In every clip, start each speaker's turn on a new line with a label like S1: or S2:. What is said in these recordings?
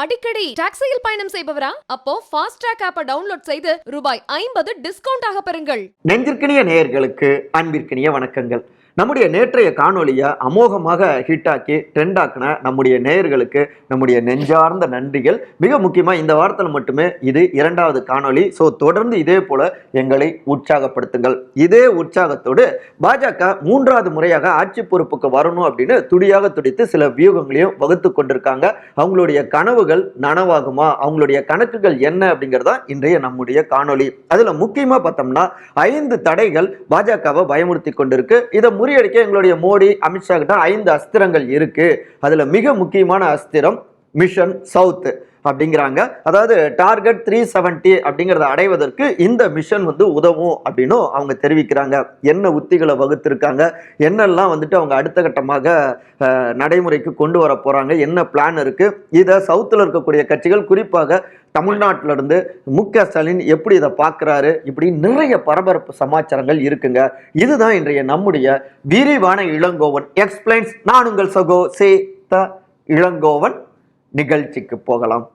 S1: அடிக்கடி டாக்ஸியில் பயணம் செய்பவரா? அப்போ ஃபாஸ்ட் ட்ராக் ஆப்பை டவுன்லோட் செய்து ரூபாய் ஐம்பது டிஸ்கவுண்ட் ஆக பெறுங்கள்.
S2: நெஞ்சிற்கினிய நேயர்களுக்கு அன்பிற்கினிய வணக்கங்கள். நம்முடைய நேற்றைய காணொலியை அமோகமாக ஹிட்டாக்கி ட்ரெண்டாக்கின நம்முடைய நேயர்களுக்கு நம்முடைய நெஞ்சார்ந்த நன்றிகள். மிக முக்கியமாக இந்த வாரத்தில் மட்டுமே இது இரண்டாவது காணொளி. ஸோ தொடர்ந்து இதே போல எங்களை உற்சாகப்படுத்துங்கள். இதே உற்சாகத்தோடு பாஜக மூன்றாவது முறையாக ஆட்சி பொறுப்புக்கு வரணும் அப்படின்னு துடியாக துடித்து சில வியூகங்களையும் வகுத்து கொண்டிருக்காங்க. அவங்களுடைய கனவுகள் நனவாகுமா? அவங்களுடைய கணக்குகள் என்ன அப்படிங்கிறதா இன்றைய நம்முடைய காணொளி. அதில் முக்கியமாக பார்த்தோம்னா ஐந்து தடைகள் பாஜகவை பயமுறுத்தி கொண்டிருக்கு. இதை முறியடிக்க எங்களுடைய மோடி அமித்ஷா கிட்ட ஐந்து அஸ்திரங்கள் இருக்கு. அதுல மிக முக்கியமான அஸ்திரம் மிஷன் சவுத் அப்படிங்கிறாங்க. அதாவது டார்கெட் த்ரீ செவன்ட்டி அப்படிங்கிறத அடைவதற்கு இந்த மிஷன் வந்து உதவும் அப்படின்னும் அவங்க தெரிவிக்கிறாங்க. என்ன உத்திகளை வகுத்திருக்காங்க? என்னெல்லாம் வந்துட்டு அவங்க அடுத்த கட்டமாக நடைமுறைக்கு கொண்டு வர போகிறாங்க என்ன பிளான் இருக்குது இதை சவுத்தில் இருக்கக்கூடிய கட்சிகள் குறிப்பாக தமிழ்நாட்டிலிருந்து மு க ஸ்டாலின் எப்படி இதை பார்க்குறாரு இப்படி நிறைய பரபரப்பு சமாச்சாரங்கள் இருக்குங்க. இதுதான் இன்றைய நம்முடைய விரிவான இளங்கோவன். எக்ஸ்பிளைன்ஸ் நான் உங்கள் சகோ சே த இளங்கோவன். நிகழ்ச்சிக்கு போகலாம்.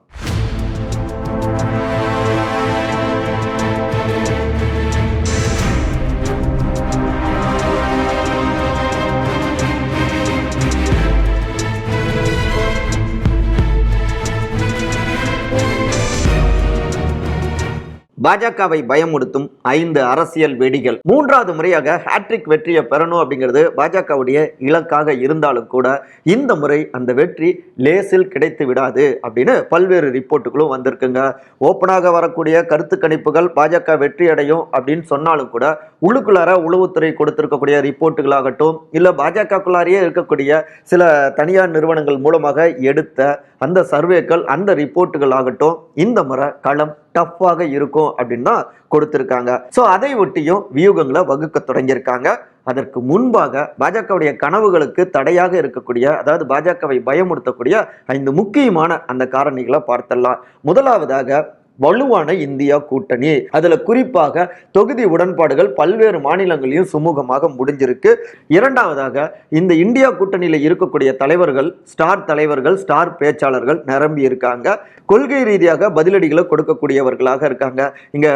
S2: பாஜகவை பயமுறுத்தும் ஐந்து அரசியல் வெடிகள். மூன்றாவது முறையாக ஹேட்ரிக் வெற்றியை பெறணும் அப்படிங்கிறது பாஜகவுடைய இலக்காக இருந்தாலும் கூட இந்த முறை அந்த வெற்றி லேசில் கிடைத்து விடாது அப்படின்னு பல்வேறு ரிப்போர்ட்டுகளும் வந்திருக்குங்க. ஓப்பனாக வரக்கூடிய கருத்து கணிப்புகள் பாஜக வெற்றி அடையும் அப்படின்னு சொன்னாலும் கூட உள்ளுக்குள்ளார உளவுத்துறை கொடுத்திருக்கக்கூடிய ரிப்போர்ட்டுகளாகட்டும் இல்லை பாஜகக்குள்ளாரியே இருக்கக்கூடிய சில தனியார் நிறுவனங்கள் மூலமாக எடுத்த அந்த சர்வேக்கள் அந்த ரிப்போர்ட்டுகள் ஆகட்டும் இந்த முறை களம் டஃப்பாக இருக்கும் அப்படின்னு தான் கொடுத்துருக்காங்க. ஸோ அதை ஒட்டியும் வியூகங்களை வகுக்க தொடங்கியிருக்காங்க. அதற்கு முன்பாக பாஜகவுடைய கனவுகளுக்கு தடையாக இருக்கக்கூடிய அதாவது பாஜகவை பயமுறுத்தக்கூடிய ஐந்து முக்கியமான அந்த காரணிகளை பார்த்தலாம். முதலாவதாக வலுவான இந்தியா கூட்டணி. அதுல குறிப்பாக தொகுதி உடன்பாடுகள் பல்வேறு மாநிலங்களையும் சுமூகமாக முடிஞ்சிருக்கு. இரண்டாவதாக இந்த இந்தியா கூட்டணியில இருக்கக்கூடிய தலைவர்கள் ஸ்டார் தலைவர்கள் ஸ்டார் பேச்சாளர்கள் நிரம்பி இருக்காங்க. கொள்கை ரீதியாக பதிலடிகளை கொடுக்கக்கூடியவர்களாக இருக்காங்க. இங்க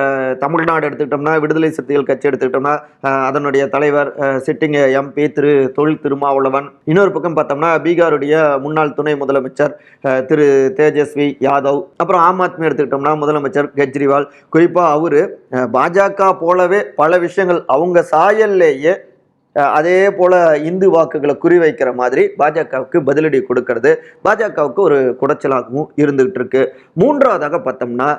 S2: தமிழ்நாடு எடுத்துக்கிட்டோம்னா விடுதலை சிறுத்தைகள் கட்சி எடுத்துக்கிட்டோம்னா அதனுடைய தலைவர் சிட்டிங் எம்பி திரு தொழில் திருமாவளவன். இன்னொரு பக்கம் பார்த்தோம்னா பீகாருடைய முன்னாள் துணை முதலமைச்சர் திரு தேஜஸ்வி யாதவ். அப்புறம் ஆம் ஆத்மி எடுத்துக்கிட்டோம்னா முதல் முதலமைச்சர் கெஜ்ரிவால். குறிப்பா அவரு பாஜக போலவே பல விஷயங்கள் அவங்க சாயல்லேயே அதே போல இந்து வாக்குகளை குறிவைக்கிற மாதிரி பாஜகவுக்கு பதிலடி கொடுக்கறது. பாஜகவுக்கு ஒரு குடைச்சலாகவும் இருந்துகிட்டு இருக்கு மூன்றாவதாக பார்த்தோம்னா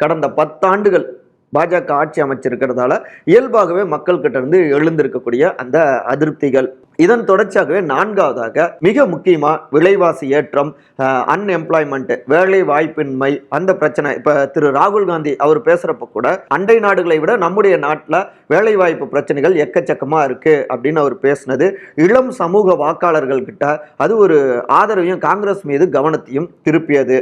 S2: கடந்த பத்தாண்டுகள் பாஜக ஆட்சி அமைச்சிருக்கிறதால இயல்பாகவே மக்கள்கிட்ட இருந்து எழுந்திருக்கக்கூடிய அந்த அதிருப்திகள். இதன் தொடர்ச்சியாகவே நான்காவதாக மிக முக்கியமா விலைவாசி ஏற்றம் அன்எம்ப்ளாய்மெண்ட் வேலை வாய்ப்பின்மை அந்த பிரச்சனை. இப்ப திரு ராகுல் காந்தி அவர் பேசுறப்ப கூட அண்டை நாடுகளை விட நம்முடைய நாட்டில் வேலை வாய்ப்பு பிரச்சனைகள் எக்கச்சக்கமா இருக்கு அப்படின்னு அவர் பேசினது. இளம் சமூக வாக்காளர்கள் கிட்ட அது ஒரு ஆதரவையும் காங்கிரஸ் மீது கவனத்தையும் திருப்பியது.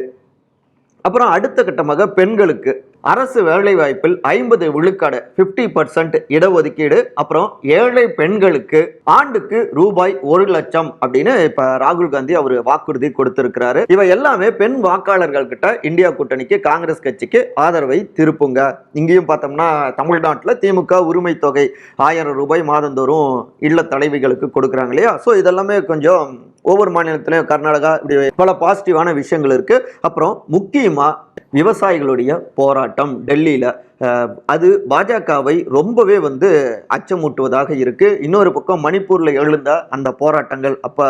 S2: அப்புறம் அடுத்த கட்டமாக பெண்களுக்கு அரசு வேலைவாய்ப்பில் ஐம்பது விழுக்காடு 50% பர்சன்ட் இடஒதுக்கீடு அப்புறம் ஏழை பெண்களுக்கு ஆண்டுக்கு ரூபாய் ஒரு லட்சம் அப்படின்னு இப்ப ராகுல் காந்தி அவர் வாக்குறுதி கொடுத்திருக்கிறாரு. இவை எல்லாமே பெண் வாக்காளர்கள் கிட்ட இந்தியா கூட்டணிக்கு காங்கிரஸ் கட்சிக்கு ஆதரவை திருப்புங்க. இங்கேயும் பார்த்தோம்னா தமிழ்நாட்டில் திமுக உரிமை தொகை ஆயிரம் ரூபாய் மாதந்தோறும் இல்ல தலைவிகளுக்கு கொடுக்குறாங்க இல்லையா? ஸோ இதெல்லாமே கொஞ்சம் ஒவ்வொரு மாநிலத்திலையும் கர்நாடகா இப்படி பல பாசிட்டிவான விஷயங்கள் இருக்கு. அப்புறம் முக்கியமா விவசாயிகளுடைய போராட்டம் டெல்லியில் அது பாஜகவை ரொம்பவே வந்து அச்சமூட்டுவதாக இருக்கு. இன்னொரு பக்கம் மணிப்பூர்ல எழுந்த அந்த போராட்டங்கள் அப்ப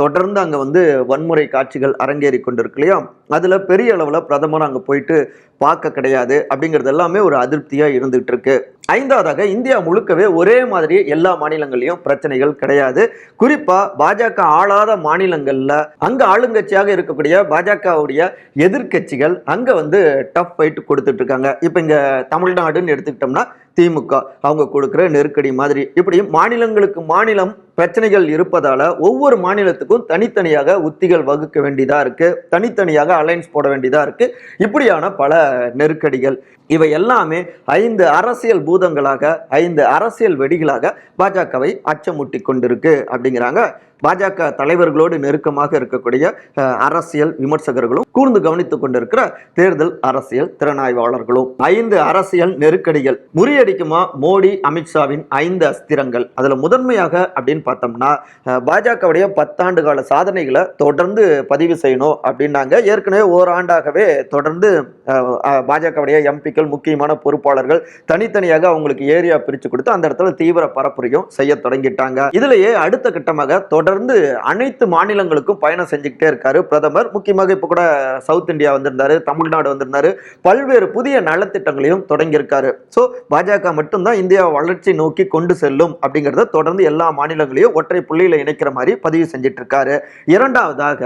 S2: தொடர்ந்து அங்க வந்து வன்முறை காட்சிகள் அரங்கேறி கொண்டிருக்கு இல்லையா அதுல பெரிய அளவுல பிரதமர் அங்க போயிட்டு பார்க்க கிடையாது அப்படிங்கிறது எல்லாமே ஒரு அதிருப்தியா இருந்துகிட்டு இருக்கு. ஐந்தாவதாக இந்தியா முழுக்கவே ஒரே மாதிரி எல்லா மாநிலங்களையும் பிரச்சனைகள் கிடையாது. குறிப்பா பாஜக ஆளாத மாநிலங்கள்ல அங்க ஆளுங்கட்சியாக இருக்கக்கூடிய பாஜகவுடைய எதிர்க்கட்சிகள் அங்க வந்து டஃப் ஃபைட் கொடுத்துட்டு இருக்காங்க. இப்ப இங்க தமிழ்நாடுன்னு எடுத்துக்கிட்டோம்னா திமுக. அவங்க கொடுக்குற நெருக்கடி மாதிரி. இப்படி மாநிலங்களுக்கு மாநிலம் பிரச்சனைகள் இருப்பதால ஒவ்வொரு மாநிலத்துக்கும் தனித்தனியாக உத்திகள் வகுக்க வேண்டியதா இருக்கு. தனித்தனியாக அலைன்ஸ் போட வேண்டியதா இருக்கு. இப்படியான பல நெருக்கடிகள். இவை எல்லாமே ஐந்து அரசியல் பூதங்களாக ஐந்து அரசியல் வெடிகளாக பாஜகவை அச்சமூட்டி கொண்டிருக்கு அப்படிங்கிறாங்க. பாஜக தலைவர்களோடு நெருக்கமாக இருக்கக்கூடிய அரசியல் விமர்சகர்களும் கூர்ந்து கவனித்துக் கொண்டிருக்கிற தேர்தல் அரசியல் திறனாய்வாளர்களும். ஐந்து அரசியல் நெருக்கடிகள். முறியடிக்குமா மோடி அமித்ஷாவின் ஐந்து அஸ்திரங்கள்? அதுல முதன்மையாக அப்படின்னு பார்த்தோம்னா அஹ், பாஜகவுடைய பத்தாண்டு கால சாதனைகளை தொடர்ந்து பதிவு செய்யணும் அப்படின்னாங்க. ஏற்கனவே ஓராண்டாகவே தொடர்ந்து பாஜகவுடைய அஹ், பாஜகவுடைய எம்பிக்கள் முக்கியமான பொறுப்பாளர்கள் தனித்தனியாக அவங்களுக்கு ஏரியா பிரித்து கொடுத்து அந்த இடத்துல தீவிர பரப்புரையும் செய்ய தொடங்கிட்டாங்க. இதுலயே அடுத்த கட்டமாக தொடர்ந்து அனைத்து மாநிலங்களுக்கும் பயணம் செஞ்சுக்கிட்டே இருக்காரு பிரதமர். முக்கியமாக இப்போ கூட சவுத் இந்தியா வந்திருந்தாரு தமிழ்நாடு வந்திருந்தாரு. பல்வேறு புதிய நலத்திட்டங்களையும் தொடங்கியிருக்காரு. ஸோ பாஜக மட்டும்தான் இந்தியாவை வளர்ச்சி நோக்கி கொண்டு செல்லும் அப்படிங்கிறத தொடர்ந்து எல்லா மாநிலங்களையும் ஒற்றை புள்ளியில இணைக்கிற மாதிரி பதிவு செஞ்சிட்டு இருக்காரு இரண்டாவதாக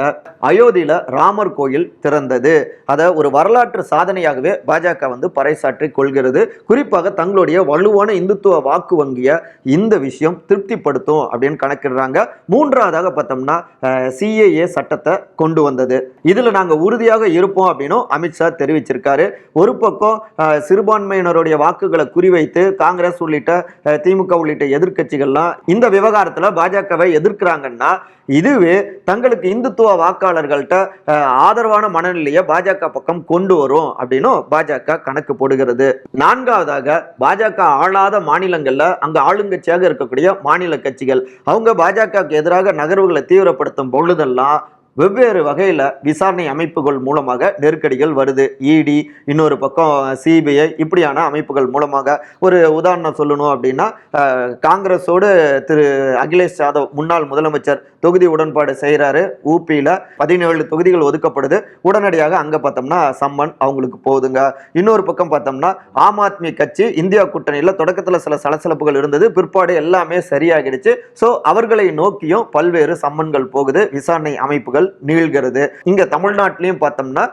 S2: அயோத்தியில ராமர் கோயில் திறந்தது. அதை ஒரு வரலாற்று சாதனையாகவே பாஜக வந்து பறைசாற்றி கொள்கிறது. குறிப்பாக தங்களுடைய வலுவான இந்துத்துவ வாக்கு வங்கிய இந்த விஷயம் திருப்திப்படுத்தும் அப்படின்னு கணக்கிடுறாங்க. மூன்றாவதாக பார்த்தோம்னா சிஏஏ சட்டத்தை கொண்டு வந்தது. இதுல நாங்க உறுதியாக இருப்போம் அப்படின்னும் அமித்ஷா தெரிவிச்சிருக்காரு. ஒரு பக்கம் சிறுபான்மையினருடைய வாக்குகளை குறிவைத்து காங்கிரஸ் உள்ளிட்ட திமுக உள்ளிட்ட எதிர்க்கட்சிகள்லாம் இந்த விவகாரத்துல பாஜகவை எதிர்க்கிறாங்கன்னா இதுவே தங்களுக்கு இந்துத்துவ வாக்காளர்கள்ட்ட ஆதரவான மனநிலையை பாஜக பக்கம் கொண்டு வரும் அப்படின்னும் பாஜக கணக்கு போடுகிறது. நான்காவதாக பாஜக ஆளாத மாநிலங்கள்ல அங்க ஆளுங்கட்சியாக இருக்கக்கூடிய மாநில கட்சிகள். அவங்க பாஜகவுக்கு எதிராக நகர்வுகளை தீவிரப்படுத்தும் பொழுதெல்லாம் வெவ்வேறு வகையில் விசாரணை அமைப்புகள் மூலமாக நெருக்கடிகள் வருது. இடி இன்னொரு பக்கம் சிபிஐ இப்படியான அமைப்புகள் மூலமாக. ஒரு உதாரணம் சொல்லணும் அப்படின்னா காங்கிரஸோடு திரு அகிலேஷ் யாதவ் முன்னாள் முதலமைச்சர் தொகுதி உடன்பாடு செய்கிறாரு ஊபியில் பதினேழு தொகுதிகள் ஒதுக்கப்படுது. உடனடியாக அங்கே பார்த்தோம்னா சம்மன் அவங்களுக்கு போகுதுங்க. இன்னொரு பக்கம் பார்த்தோம்னா ஆம் ஆத்மி கட்சி இந்தியா கூட்டணியில் தொடக்கத்தில் சில சலசலப்புகள் இருந்தது. பிற்பாடு எல்லாமே சரியாகிடுச்சு. ஸோ அவர்களை நோக்கியும் பல்வேறு சம்மன்கள் போகுது. விசாரணை அமைப்புகள் நீள்கிறது. இங்க தமிழ்நாட்டிலையும் பார்த்தோம்னா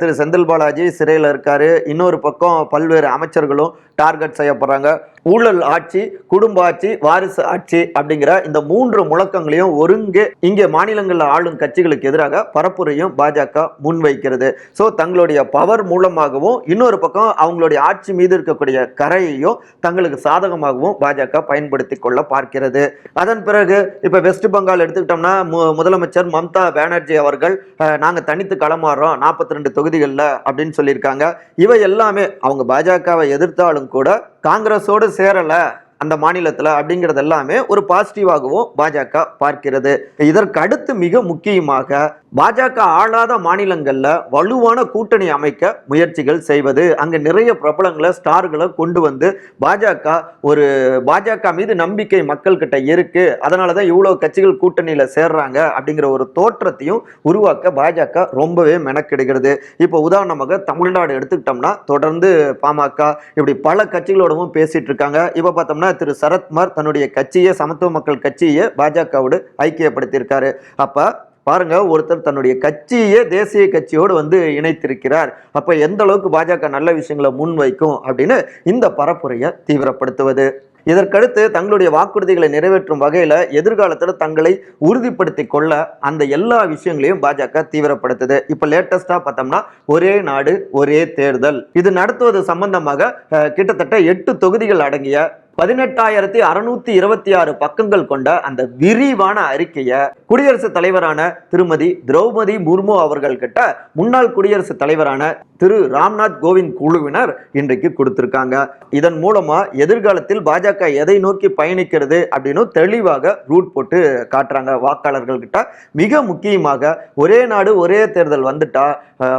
S2: திரு செந்தில் பாலாஜி சிறையில் இருக்காரு. இன்னொரு பக்கம் பல்வேறு அமைச்சர்களும் டார்கெட் செய்யப்படுறாங்க. ஊழல் ஆட்சி குடும்ப ஆட்சி வாரிசு ஆட்சி அப்படிங்கிற இந்த மூன்று முழக்கங்களையும் ஒருங்கே இங்கே மாநிலங்களில் ஆளும் கட்சிகளுக்கு எதிராக பரப்புரையும் பாஜக முன்வைக்கிறது. ஸோ தங்களுடைய பவர் மூலமாகவும் இன்னொரு பக்கம் அவங்களுடைய ஆட்சி மீது இருக்கக்கூடிய கரையையும் தங்களுக்கு சாதகமாகவும் பாஜக பயன்படுத்தி கொள்ள பார்க்கிறது. அதன் பிறகு இப்போ வெஸ்ட் பெங்கால் எடுத்துக்கிட்டோம்னா மு- முதலமைச்சர் மம்தா பானர்ஜி அவர்கள் நாங்கள் தனித்து களமாறுறோம் நாற்பத்தி ரெண்டு தொகுதிகளில் அப்படின்னு சொல்லியிருக்காங்க. இவை எல்லாமே அவங்க பாஜகவை எதிர்த்தாலும் கூட காங்கிரஸோடு சேரலை அந்த மாநிலத்தில் அப்படிங்கிறது எல்லாமே ஒரு பாசிட்டிவாகவும் பாஜக பார்க்கிறது. இதற்கு அடுத்து மிக முக்கியமாக பாஜக ஆளாத மாநிலங்களில் வலுவான கூட்டணி அமைக்க முயற்சிகள் செய்வது. அங்கே நிறைய பிரபலங்களை ஸ்டார்களை கொண்டு வந்து பாஜக ஒரு பாஜக மீது நம்பிக்கை மக்கள்கிட்ட இருக்கு. அதனால தான் இவ்வளோ கட்சிகள் கூட்டணியில் சேர்றாங்க அப்படிங்கிற ஒரு தோற்றத்தையும் உருவாக்க பாஜக ரொம்பவே மெனக்கெடுகிறது. இப்போ உதாரணமாக தமிழ்நாடு எடுத்துக்கிட்டோம்னா தொடர்ந்து பாமக இப்படி பல கட்சிகளோடவும் பேசிட்டு இருக்காங்க. இப்போ பார்த்தோம்னா திரு சரத்குமார் தன்னுடைய கட்சியை சமத்துவ மக்கள் கட்சியை பாஜகவோடு ஐக்கியப்படுத்தியிருக்காரு. அப்போ பாருங்க ஒருத்தர் தன்னுடைய கட்சியே தேசிய கட்சியோடு வந்து இணைத்திருக்கிறார். அப்ப எந்த அளவுக்கு பாஜக நல்ல விஷயங்களை முன்வைக்கும் அப்படின்னு இந்த பரப்புரையை தீவிரப்படுத்துவது. இதற்கடுத்து தங்களுடைய வாக்குறுதிகளை நிறைவேற்றும் வகையில் எதிர்காலத்தில் தங்களை உறுதிப்படுத்தி கொள்ள அந்த எல்லா விஷயங்களையும் பாஜக தீவிரப்படுத்துது. இப்போ லேட்டஸ்டாக பார்த்தோம்னா ஒரே நாடு ஒரே தேர்தல். இது நடத்துவது சம்பந்தமாக கிட்டத்தட்ட எட்டு தொகுதிகள் அடங்கிய பதினெட்டாயிரத்தி அறுநூத்தி இருபத்தி ஆறு பக்கங்கள் கொண்ட அந்த விரிவான அறிக்கையை குடியரசுத் தலைவரான திருமதி திரௌபதி முர்மு அவர்கள் கிட்ட முன்னாள் குடியரசுத் தலைவரான திரு ராம்நாத் கோவிந்த் குழுவினர் இன்றைக்கு கொடுத்திருக்காங்க. இதன் மூலமா எதிர்காலத்தில் பாஜக எதை நோக்கி பயணிக்கிறது அப்படின்னு தெளிவாக ரூட் போட்டு காட்டுறாங்க வாக்காளர்கள் கிட்ட. மிக முக்கியமாக ஒரே நாடு ஒரே தேர்தல் வந்துட்டா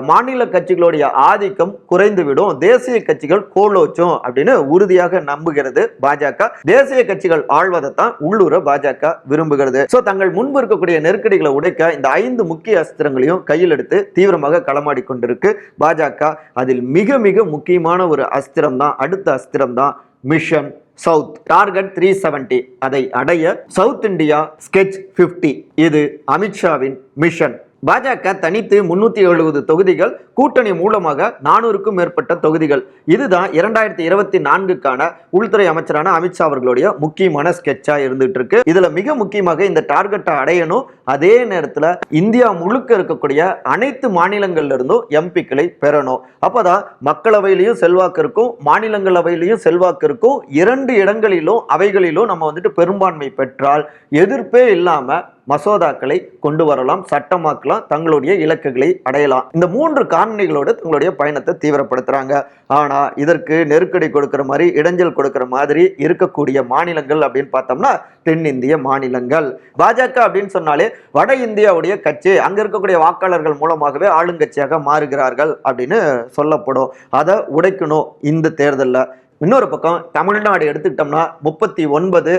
S2: மாநில கட்சிகளுடைய ஆதிக்கம் குறைந்துவிடும் தேசிய கட்சிகள் கோலோச்சும் அப்படின்னு உறுதியாக நம்புகிறது பாஜக தேசிய கட்சிகள் ஆழ்வதை தான் உள்ளூர பாஜக விரும்புகிறது. சோ தங்கள் முன்பு இருக்கக்கூடிய நெருக்கடிகளை உடைக்க இந்த ஐந்து முக்கிய அஸ்திரங்களையும் கையில் எடுத்து தீவிரமாக களமாடி கொண்டிருக்கு பாஜக. அதில் மிக மிக முக்கியமான ஒரு அஸ்திரம் தான் அடுத்த அஸ்திரம் தான் mission south. Target three seventy அதை அடைய சவுத் இந்தியா ஸ்கெச் 50 இது அமித்ஷாவின் மிஷன். பாஜக தனித்து முன்னூத்தி எழுபது தொகுதிகள் கூட்டணி மூலமாக நானூறுக்கும் மேற்பட்ட தொகுதிகள். இதுதான் இரண்டாயிரத்தி இருபத்தி நான்குக்கான உள்துறை அமைச்சரான அமித்ஷா அவர்களுடைய முக்கியமான ஸ்கெட்சா இருந்துட்டு இருக்கு இதுல மிக முக்கியமாக இந்த டார்கெட்டை அடையணும். அதே நேரத்துல இந்தியா முழுக்க இருக்கக்கூடிய அனைத்து மாநிலங்கள்ல இருந்தும் எம்பிக்களை பெறணும். அப்பதான் மக்களவையிலையும் செல்வாக்கு இருக்கும் மாநிலங்களவையிலையும் செல்வாக்கு இருக்கும். இரண்டு இடங்களிலும் அவைகளிலும் நம்ம வந்துட்டு பெரும்பான்மை பெற்றால் எதிர்ப்பே இல்லாம மசோதாக்களை கொண்டு வரலாம் சட்டமாக்கலாம் தங்களுடைய இலக்குகளை அடையலாம். இந்த மூன்று காரணிகளோடு தங்களுடைய பயணத்தை தீவிரப்படுத்துறாங்க. ஆனா இதற்கு நெருக்கடி கொடுக்கிற மாதிரி இடைஞ்சல் கொடுக்கிற மாதிரி இருக்கக்கூடிய மாநிலங்கள் அப்படின்னு பார்த்தோம்னா தென்னிந்திய மாநிலங்கள். பாஜக அப்படின்னு சொன்னாலே வட இந்தியாவுடைய கட்சி அங்க இருக்கக்கூடிய வாக்காளர்கள் மூலமாகவே ஆளுங்கட்சியாக மாறுகிறார்கள் அப்படின்னு சொல்லப்படும். அதை உடைக்கணும் இந்த தேர்தலில். இன்னொரு பக்கம் தமிழ்நாடு எடுத்துக்கிட்டோம்னா முப்பத்தி ஒன்பது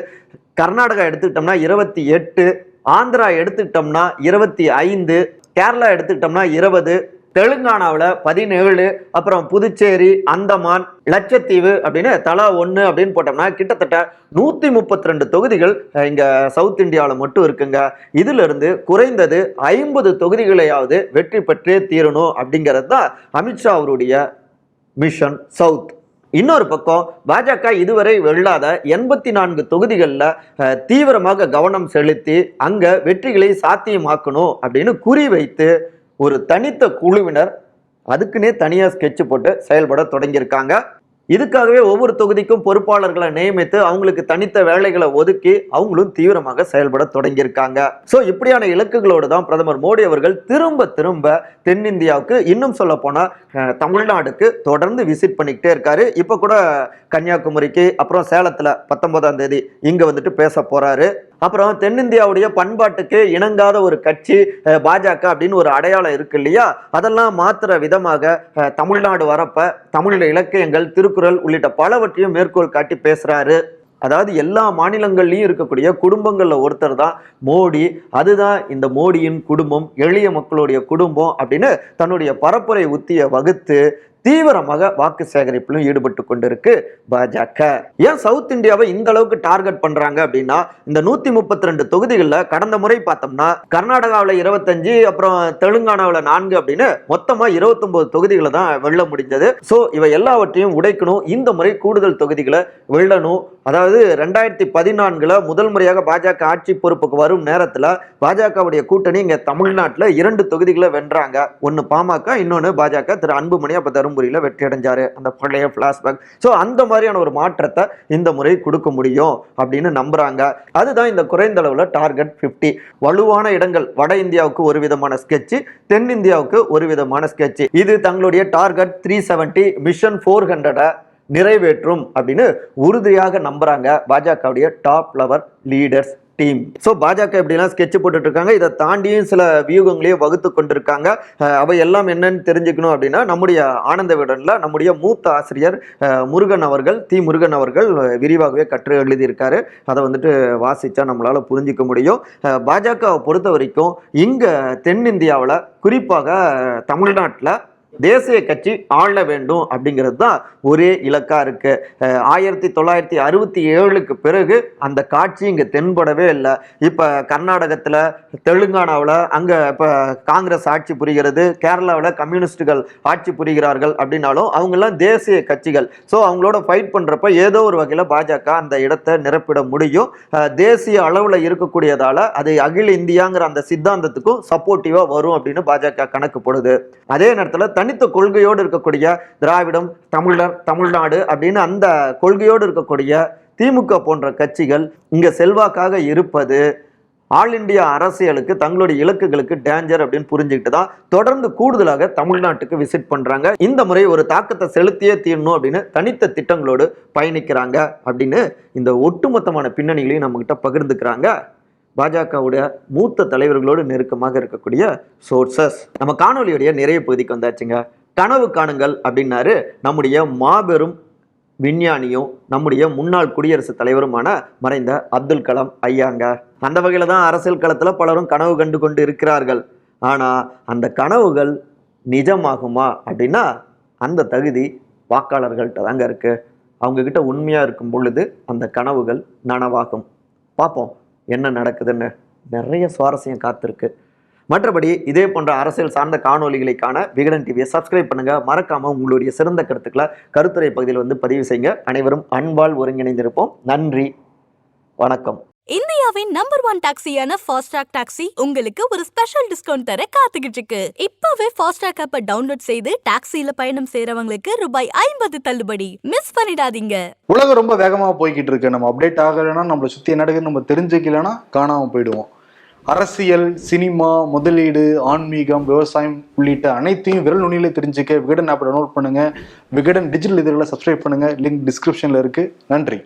S2: கர்நாடகா எடுத்துக்கிட்டோம்னா இருபத்தி எட்டு ஆந்திரா எடுத்துக்கிட்டோம்னா இருபத்தி ஐந்து கேரளா எடுத்துக்கிட்டோம்னா இருபது தெலுங்கானாவில் பதினேழு அப்புறம் புதுச்சேரி அந்தமான் லட்சத்தீவு அப்படின்னு தலா ஒன்று அப்படின்னு போட்டோம்னா கிட்டத்தட்ட நூற்றி முப்பத்தி ரெண்டு தொகுதிகள் இங்கே சவுத் இந்தியாவில் மட்டும் இருக்குங்க. இதிலிருந்து குறைந்தது ஐம்பது தொகுதிகளையாவது வெற்றி பெற்றே தீரணும் அப்படிங்கிறது தான் அமித்ஷா அவருடைய மிஷன் சவுத். இன்னொரு பக்கம் பாஜக இதுவரை வெல்லாத எண்பத்தி நான்கு தொகுதிகளில் தீவிரமாக கவனம் செலுத்தி அங்கே வெற்றிகளை சாத்தியமாக்கணும் அப்படின்னு குறி வைத்து ஒரு தனித்த குழுவினர் அதுக்குன்னே தனியாக ஸ்கெட்ச் போட்டு செயல்பட தொடங்கியிருக்காங்க. இதுக்காகவே ஒவ்வொரு தொகுதிக்கும் பொறுப்பாளர்களை நியமித்து அவங்களுக்கு தனித்த வேலைகளை ஒதுக்கி அவங்களும் தீவிரமாக செயல்பட தொடங்கியிருக்காங்க. ஸோ இப்படியான இலக்குகளோடு தான் பிரதமர் மோடி அவர்கள் திரும்ப திரும்ப தென்னிந்தியாவுக்கு இன்னும் சொல்ல போனால் தமிழ்நாடுக்கு தொடர்ந்து விசிட் பண்ணிக்கிட்டே இருக்காரு. இப்போ கூட கன்னியாகுமரிக்கு அப்புறம் சேலத்தில் பத்தொன்பதாம் தேதி இங்கே வந்துட்டு பேச போகிறாரு அப்புறம் தென்னிந்தியாவுடைய பண்பாட்டுக்கு இணங்காத ஒரு கட்சி பாஜக அப்படின்னு ஒரு அடையாளம் இருக்கு இல்லையா? அதெல்லாம் மாத்துற விதமாக தமிழ்நாடு வரப்ப தமிழ் இலக்கியங்கள் திருக்குறள் உள்ளிட்ட பலவற்றையும் மேற்கோள் காட்டி பேசுறாரு. அதாவது எல்லா மாநிலங்கள்லையும் இருக்கக்கூடிய குடும்பங்களில் ஒருத்தர் தான் மோடி. அதுதான் இந்த மோடியின் குடும்பம் எளிய மக்களுடைய குடும்பம் அப்படின்னு தன்னுடைய பரப்புரை உத்தியை வகுத்து தீவிரமாக வாக்கு சேகரிப்பிலும் ஈடுபட்டு கொண்டிருக்கு பாஜக. ஏன் சவுத் இந்தியாவை இந்த அளவுக்கு டார்கெட் பண்றாங்க அப்படின்னா இந்த நூத்தி முப்பத்தி ரெண்டு தொகுதிகளில் கடந்த முறை பார்த்தோம்னா கர்நாடகாவில் இருபத்தஞ்சு அப்புறம் தெலுங்கானாவில் நான்கு அப்படின்னு மொத்தமா இருபத்தொன்பது தொகுதிகளை தான் வெல்ல முடிஞ்சது. ஸோ இவை எல்லாவற்றையும் உடைக்கணும். இந்த முறை கூடுதல் தொகுதிகளை வெல்லணும். அதாவது ரெண்டாயிரத்தி பதினான்குல முதல் முறையாக பாஜக ஆட்சி பொறுப்புக்கு வரும் நேரத்தில் பாஜகவுடைய கூட்டணி இங்கே தமிழ்நாட்டில் இரண்டு தொகுதிகளை வென்றாங்க. ஒன்று பாமக இன்னொன்று பாஜக. திரு அன்புமணி அப்போ தருமபுரியில் வெற்றி அடைஞ்சாரு அந்த பழைய ஃப்ளாஷ்பேக் ஸோ அந்த மாதிரியான ஒரு மாற்றத்தை இந்த முறை கொடுக்க முடியும் அப்படின்னு நம்புறாங்க. அதுதான் இந்த குறைந்த அளவில் டார்கெட் 50 வலுவான இடங்கள். வட இந்தியாவுக்கு ஒரு விதமான ஸ்கெட்ச் தென்னிந்தியாவுக்கு ஒரு விதமான ஸ்கெட்ச் இது தங்களுடைய target three seventy mission four ஹண்ட்ரடை நிறைவேற்றும் அப்படின்னு உறுதியாக நம்புறாங்க பாஜகவுடைய top level leaders team. So பாஜக இப்படிலாம் ஸ்கெட்ச் போட்டுட்டு இருக்காங்க இதை தாண்டியும் சில வியூகங்களையும் வகுத்து கொண்டிருக்காங்க. அவை எல்லாம் என்னன்னு தெரிஞ்சுக்கணும் அப்படின்னா நம்முடைய ஆனந்த விடனில் நம்முடைய மூத்த ஆசிரியர் முருகன் அவர்கள் தி முருகன் அவர்கள் விரிவாகவே கற்று எழுதியிருக்காரு. அதை வந்துட்டு வாசித்தா நம்மளால் புரிஞ்சிக்க முடியும். பாஜகவை பொறுத்த வரைக்கும் இங்கே தென்னிந்தியாவில் குறிப்பாக தமிழ்நாட்டில் தேசிய கட்சி ஆள வேண்டும் அப்படிங்கிறது தான் ஒரே இலக்காக இருக்கு. ஆயிரத்தி தொள்ளாயிரத்தி அறுபத்தி ஏழுக்கு பிறகு அந்த காட்சி இங்கே தென்படவே இல்லை. இப்போ கர்நாடகத்தில் தெலுங்கானாவில் அங்கே இப்போ காங்கிரஸ் ஆட்சி புரிகிறது கேரளாவில் கம்யூனிஸ்டுகள் ஆட்சி புரிகிறார்கள் அப்படின்னாலும் அவங்கெல்லாம் தேசிய கட்சிகள். ஸோ அவங்களோட ஃபைட் பண்ணுறப்ப ஏதோ ஒரு வகையில் பாஜக அந்த இடத்தை நிரப்பிட முடியும். தேசிய அளவில் இருக்கக்கூடியதால் அது அகில இந்தியாங்கிற அந்த சித்தாந்தத்துக்கும் சப்போர்ட்டிவாக வரும் அப்படின்னு பாஜக கணக்கு போடுது. அதே நேரத்தில் தனித்த கொள்கையோடு இருக்கக்கூடிய திராவிடம் தமிழர் தமிழ்நாடு அப்படின்னு அந்த கொள்கையோடு இருக்கக்கூடிய திமுக போன்ற கட்சிகள் இங்கே செல்வாக்காக இருப்பது ஆல் இந்தியா அரசியலுக்கு தங்களுடைய இலக்குகளுக்கு டேஞ்சர் அப்படின்னு புரிஞ்சுக்கிட்டு தான் தொடர்ந்து கூடுதலாக தமிழ்நாட்டுக்கு விசிட் பண்ணுறாங்க இந்த முறை ஒரு தாக்கத்தை செலுத்தியே தீரணும் அப்படின்னு தனித்த திட்டங்களோடு பயணிக்கிறாங்க அப்படின்னு இந்த ஒட்டுமொத்தமான பின்னணிகளையும் நம்மகிட்ட பகிர்ந்துக்கிறாங்க. பாஜகவுடைய மூத்த தலைவர்களோடு நெருக்கமாக இருக்கக்கூடிய சோர்சஸ் நம்ம காணொலியுடைய நிறைய பகுதிக்கு வந்தாச்சுங்க. கனவு காணுங்கள் அப்படின்னாரு நம்முடைய மாபெரும் விஞ்ஞானியும் நம்முடைய முன்னாள் குடியரசுத் தலைவருமான மறைந்த அப்துல் கலாம் ஐயாங்க. அந்த வகையில் தான் அரசியல் களத்தில் பலரும் கனவு கண்டு கொண்டு இருக்கிறார்கள். ஆனால் அந்த கனவுகள் நிஜமாகுமா அப்படின்னா அந்த தகுதி வாக்காளர்கள்ட்ட தாங்க இருக்கு. அவங்கக்கிட்ட உண்மையாக இருக்கும் பொழுது அந்த கனவுகள் நனவாகும். பார்ப்போம் என்ன நடக்குதுன்னு நிறைய சுவாரஸ்யம் காத்திருக்கு. மற்றபடி இதே போன்ற அரசியல் சார்ந்த காணொளிகளை காண விகடன் டிவியை சப்ஸ்கிரைப் பண்ணுங்க. மறக்காம உங்களுடைய சிறந்த கருத்துக்களை கருத்துரை பகுதியில் வந்து பதிவு செய்யுங்க. அனைவரும் அன்பால் ஒருங்கிணைந்திருப்போம். நன்றி. வணக்கம்.
S3: இந்தியாவின் நம்பர் ஒன் டாக்ஸியான ஃபாஸ்ட்ராக் டாக்ஸி உங்களுக்கு ஒரு ஸ்பெஷல் டிஸ்கவுண்ட் தர காத்துக்கிட்டு இருக்கு இப்பவே ஃபாஸ்ட்ராக் ஆப்பை டவுன்லோட் செய்து டாக்ஸில பயணம் செய்யறவங்களுக்கு ரூபாய் ஐம்பது தள்ளுபடி. மிஸ் பண்ணிடாதீங்க.
S4: உலகம் ரொம்ப வேகமாக போய்கிட்டு இருக்கு நம்ம அப்டேட் ஆகலைன்னா நம்மளை சுற்றி என்ன நம்ம தெரிஞ்சுக்கலன்னா காணாமல் போயிடுவோம். அரசியல் சினிமா முதலீடு ஆன்மீகம் விவசாயம் உள்ளிட்ட அனைத்தையும் விரல் நுனியில தெரிஞ்சுக்க விகடன் ஆப்பை டவுன்லோட் பண்ணுங்க. விகடன் டிஜிட்டல் இதழில் சப்ஸ்கிரைப் பண்ணுங்க. லிங்க் டிஸ்கிரிப்ஷனில் இருக்கு. நன்றி.